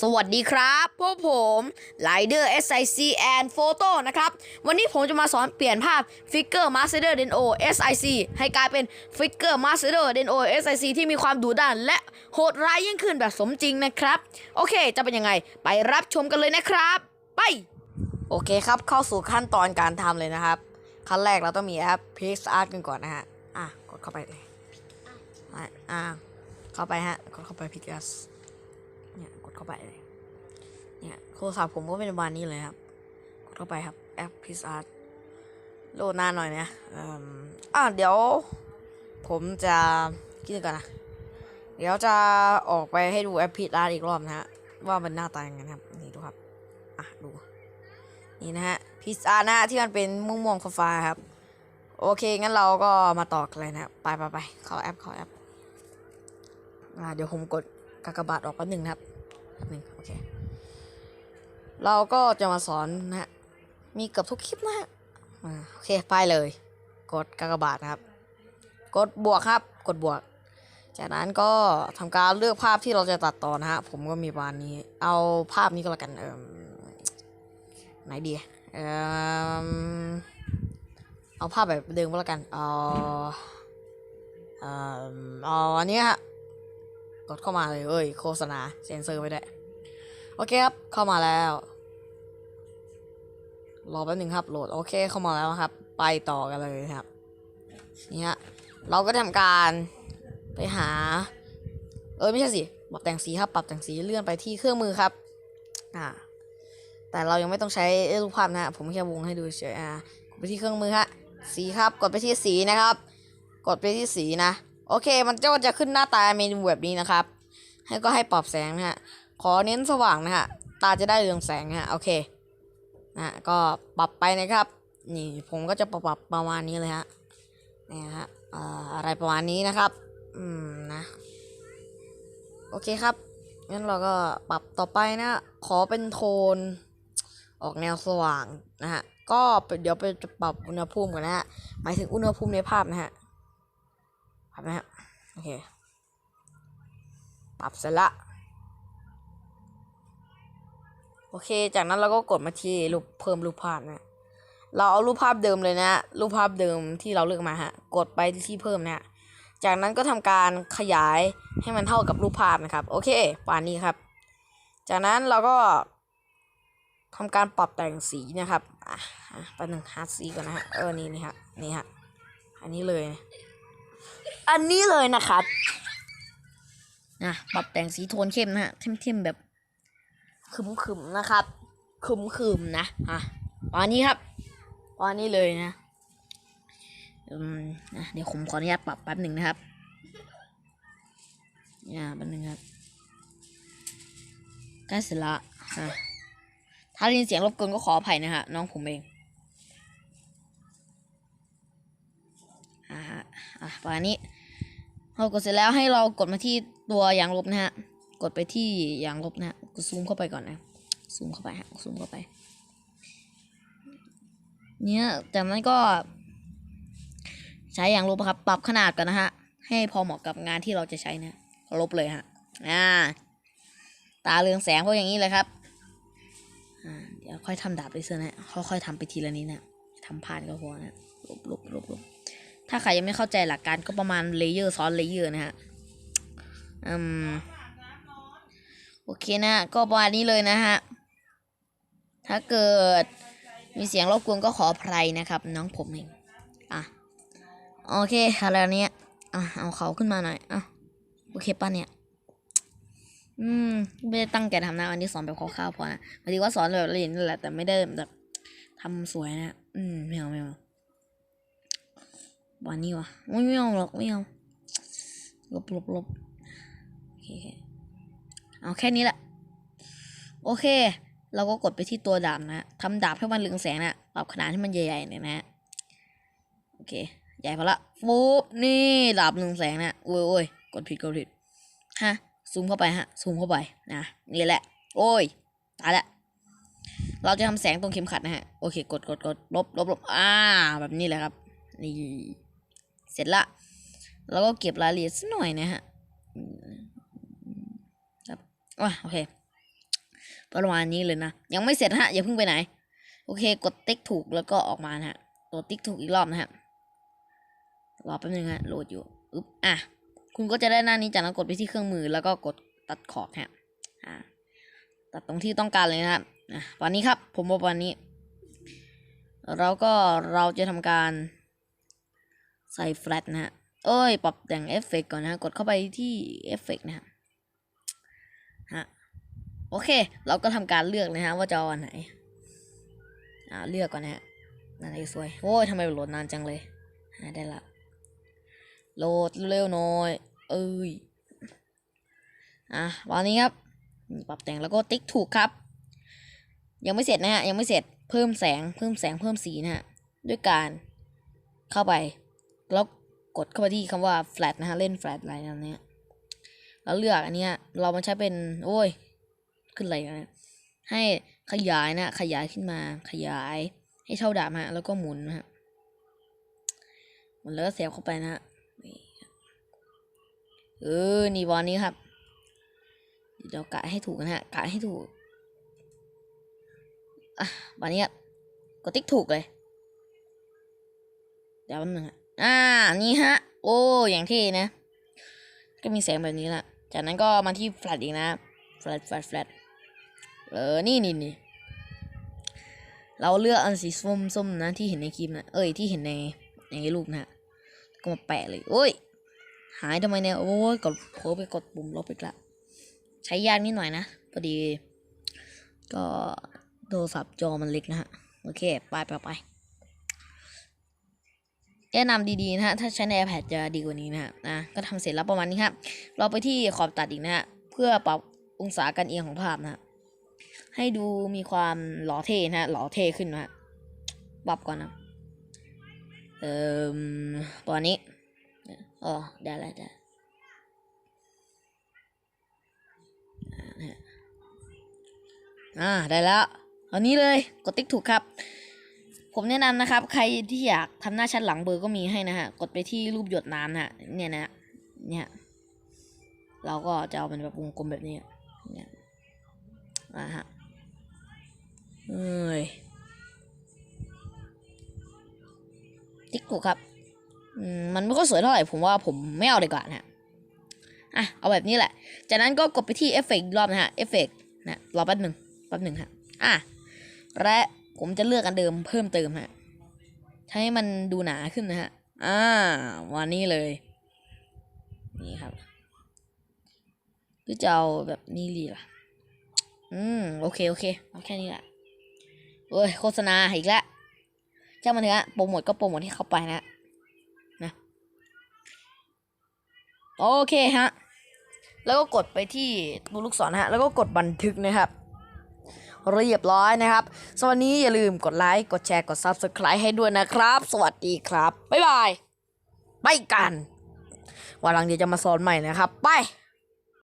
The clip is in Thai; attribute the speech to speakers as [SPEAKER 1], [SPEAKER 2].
[SPEAKER 1] สวัสดีครับพวกผม Rider SIC and Photo นะครับ วันนี้ผมจะมาสอนเปลี่ยนภาพ Figure Master Deno SIC ให้กลายเป็น Figure Master Deno SIC ที่มีความดุดันและโหดร้ายยิ่งขึ้นแบบสมจริงนะครับ โอเค จะเป็นยังไง ไปรับชมกันเลยนะครับ ไป โอเคครับ เข้าสู่ขั้นตอนการทำเลยนะครับ ขั้นแรกเราต้องมีแอป Pix Art กันก่อนนะฮะ อะ กดเข้าไปเลยอะอะเข้าไปฮะ กดเข้าไป Pix Art เข้าไปเลยเนี่ยโทรศัพท์ผมก็เป็นประมาณนี้เลยครับ กดเข้าไปครับแอป p i s Art โหลดนานหน่อยนะอืมอ่าเดี๋ยว ผมจะคิดก่อนนะ เดี๋ยวจะออกไปให้ดูแอป p i s Art อีกรอบนะฮะ ว่ามันหน้าตายังไงนะครับ นี่ดูครับ อะ ดู นี่นะฮะ p i s Art นะฮะที่มันเป็นม่วงๆฟ้าครับ โอเค งั้นเราก็มาต่อกันเลยนะครับไปไปไปเข้าแอปเข้าแอปอ่าเดี๋ยวผมกดกากบาทออกแป๊บหนึ่งนะครับ นึ่งโอเค เราก็จะมาสอนนะฮะ มีเกือบทุกคลิปนะฮะโอเคไปเลย กดกากบาทครับ กดบวกครับ กดบวก จากนั้นก็ทำการเลือกภาพที่เราจะตัดต่อนะฮะ ผมก็มีประมาณนี้ เอาภาพนี้ก็แล้วกัน เอ่มไหนดี เอ่มเอาภาพแบบเดิมก็แล้วกัน เอาเอ่มเอาอันนี้ฮะ กดเข้ามาเลยเอ้ย โฆษณาเซ็นเซอร์ไว้ด้วย โอเคครับ เข้ามาแล้ว รอแป๊บหนึงครับ โหลด โอเค เข้ามาแล้วครับ ไปต่อกันเลยครับ นี่ฮะ เราก็ทำการไปหา เออไม่ใช่สิ ปรับแต่งสีครับ ปรับแต่งสี เลื่อนไปที่เครื่องมือครับ อ่า แต่เรายังไม่ต้องใช้รูปภาพนะฮะ ผมแค่วงให้ดูเฉยอ่ากดไปที่เครื่องมือฮะ สีครับ กดไปที่สีนะครับ กดไปที่สีนะ โอเค มันก็จะขึ้นหน้าตาเมนูแบบนี้นะครับ ให้ก็ให้ปรับแสงนะฮะ ขอเน้นสว่างนะฮะ ตาจะได้เรืองแสงนะฮะ โอเค นะฮะ ก็ปรับไปนะครับ นี่ผมก็จะปรับประมาณนี้เลยฮะ นี่ฮะเอ่ออะไรประมาณนี้นะครับ อืมนะ โอเคครับ งั้นเราก็ปรับต่อไปนะ ขอเป็นโทน ออกแนวสว่างนะฮะ ก็เดี๋ยวไปจะปรับอุณหภูมิกันนะฮะ หมายถึงอุณหภูมิในภาพนะฮะ ปรับนะฮะ โอเค ปรับเสร็จละ เค จากนั้นเราก็กดมาที่รูปเพิ่มรูปภาพนะ เราเอารูปภาพเดิมเลยนะ รูปภาพเดิมที่เราเลือกมาฮะ กดไปที่เพิ่มนะฮะจากนั้นก็ทำการขยายให้มันเท่ากับรูปภาพนะครับ โอเคป่านนี้ครับ จากนั้นเราก็ทำการปรับแต่งสีนะครับ อะอะแป๊บนึงหาสีก่อนนะฮะ เออ นี่นี่ฮะ นี่ฮะ อันนี้เลย อันนี้เลยนะครับนะปรับแต่งสีโทนเข้มนะฮะ เข้มๆแบบ ขึมๆนะครับขึมๆนะอะประมาณนี้ครับประมาณนี้เลยนะอืมนะเดี๋ยวผมขออนุญาตปรับแป๊บหนึ่งนะครับเนี่ยแป๊บหนึงครับใกล้เสร็จละอะถ้าได้ยินเสียงรบกวนก็ขออภัยนะฮะน้องผมเองอ่าฮะอะประมาณนี้พอกดเสร็จแล้วให้เรากดมาที่ตัวยางลบนะฮะ กดไปที่ยางลบนะฮะกดซูมเข้าไปก่อนนะ ซูมเข้าไปฮะซูมเข้าไป เนี่ยจากนั้นก็ ใช้ยางลบครับ ปรับขนาดกันนะฮะ ให้พอเหมาะกับงานที่เราจะใช้นะ ลบเลยฮะ อ่า ตาเรืองแสงพวกอย่างนี้เลยครับ อ่า เดี๋ยวค่อยทำดาบเลเซอร์นะ ค่อยๆทำไปทีละนิดนะทำผ่านก็พอนะ ลบลบลบลบถ้าใครยังไม่เข้าใจหลักการก็ประมาณเลเยอร์ซ้อนเลเยอร์นะฮะ อืม โอเคนะ ก็ประมาณนี้เลยนะฮะ ถ้าเกิดมีเสียงรบกวนก็ขออภัยนะครับ น้องผมเองอะ โอเคอะไรเนี้ยอะ เอาเขาขึ้นมาหน่อย อะ โอเคป่ะเนี่ย อืม ไม่ได้ตั้งใจทำนะอันนี้สอนแบบคร่าวๆพอนะหมายถึงว่าสอนแบบละเอียดนั่นแหละ แต่ไม่ได้แบบทำสวยนะ อืม ไม่เอาไม่เอาวันนี้วะไม่ไม่เอาหรอกไม่เอาลบลบลบโอเค เอาแค่นี้แหละ โอเค เราก็กดไปที่ตัวดาบนะทำดาบให้มันเรืองแสงนะปรับขนาดให้มันใหญ่ๆหน่อยนะโอเค ใหญ่พอละฟูบนี่ดาบเรืองแสงนะโอ้ยโอ้ยกดผิดกดผิดฮะซูมเข้าไปฮะซูมเข้าไปนะนี่แหละ โอ้ยตายละเราจะทำแสงตรงเข็มขัดนะฮะโอเค กดกดกดลบลบลบอ่า แบบนี้เลยครับนี่เสร็จละ แล้วก็เก็บรายละเอียดสักหน่อยนะฮะ อะโอเคประมาณนี้เลยนะ ยังไม่เสร็จฮะอย่าเพิ่งไปไหน โอเค กดติ๊กถูกแล้วก็ออกมาฮะตัวติ๊กถูกอีกรอบนะฮะรอแป๊บนึงฮะโหลดอยู่อึ๊บอะคุณก็จะได้หน้านี้จากนั้นกดไปที่เครื่องมือแล้วก็กดตัดขอบฮะอ่าตัดตรงที่ต้องการเลยนะครับอะวันนี้ครับ ผมบอกวันนี้ เราก็เราจะทำการใส่แฟลตนะฮะเอ้ย ปรับแต่งเอฟเฟกก่อนนะฮะกดเข้าไปที่เอฟเฟกนะฮะ ฮะโอเค เราก็ทำการเลือกนะฮะว่าจะเอาอันไหน อ่าเลือกก่อนนะฮะนั่นไอ้สวยโอ้ยทำไมโหลดนานจังเลยหาได้ละโหลดเร็วหน่อยเอ้ยอะวันนี้ครับปรับแต่งแล้วก็ติ๊กถูกครับ ยังไม่เสร็จนะฮะยังไม่เสร็จเพิ่มแสงเพิ่มแสงเพิ่มสีนะฮะด้วยการเข้าไป แล้วกดเข้าไปที่คำว่า flat นะฮะเล่น flat อะไรนั่นเนี่ย แล้วเลือกอันเนี้ย เรามันใช้เป็น โอ้ย ขึ้นอะไรนเนี่ยให้ขยายนะ ขยายขึ้นมา ขยาย ให้เท่าดาบฮะ แล้วก็หมุนนะฮะหมุนแล้วก็เสียบเข้าไปนะฮะนี่เออ นี่บอลนี้ครับ เดี๋ยวกะให้ถูกนะฮะ กะให้ถูก อะวันนี้ครับกดติ๊กถูกเลย เดี๋ยวแป๊บนึงฮะ อ่า นี่ฮะ โอ้ อย่างที่นะ ก็มีแสงแบบนี้แหละ จากนั้นก็มาที่แฟลชอีกนะแฟลชแฟลชแฟลชเออนี่นี่นี่เราเลือกอันสีส้มส้มนะที่เห็นในคลิปนะเอ้ยที่เห็นในในรูปนะฮะก็มาแปะเลยโอ้ยหายทำไมเนี่ยโอ้ยกดโผล่ไปกดปุ่มลบไปละใช้ยากนิดหน่อยนะพอดี ก็โทรศัพท์จอมันเล็กนะฮะ โอเค ไปไปไป แนะนำดีๆนะฮะ ถ้าใช้ใน iPad จะดีกว่านี้นะฮะนะก็ทำเสร็จแล้วประมาณนี้ครับ เราไปที่ขอบตัดอีกนะฮะ เพื่อปรับองศาการเอียงของภาพนะฮะ ให้ดูมีความหล่อเท่นะฮะ หล่อเท่ขึ้นนะฮะปรับก่อนนะ เอ่อประมาณนี้อ๋อได้แล้วได้อ่า ได้แล้ว เอานี้เลย กดติ๊กถูกครับ ผมแนะนำนะครับ ใครที่อยากทำหน้าชัดหลังเบอร์ก็มีให้นะฮะ กดไปที่รูปหยดน้ำนะฮะเนี่ยนะเนี่ยเราก็จะเอาเป็นแบบวงกลมแบบนี้เนี่ยอ่าฮะเอ้ยติ๊กถูกครับอืมมันไม่ค่อยสวยเท่าไหร่ผมว่าผมไม่เอาดีกว่านะอะเอาแบบนี้แหละ จากนั้นก็กดไปที่เอฟเฟกต์รอบนะฮะเอฟเฟกต์นะรอแป๊บหนึ่งแป๊บหนึ่งฮะอะและ ผมจะเลือกอันเดิมเพิ่มเติมฮะให้มันดูหนาขึ้นนะฮะ อ่า วันนี้เลย นี่ครับหรือจะเอาแบบนี้ดีล่ะ อืม โอเค โอเค เอาแค่นี้แหละเอ้ย โฆษณาอีกแล้วจ้ามันเถอะโปรโมทก็โปรโมทที่เข้าไปนะ นะ โอเคฮะ แล้วก็กดไปที่ตัวลูกศรนะฮะ แล้วก็กดบันทึกนะครับ เรียบร้อยนะครับ สวันนี้อย่าลืมกดไลค์กดแชร์กด Subscribe ให้ด้วยนะครับ สวัสดีครับ บ๊ายบาย ไปกัน วันหลังเดี๋ยวจะมาสอนใหม่นะครับ ไป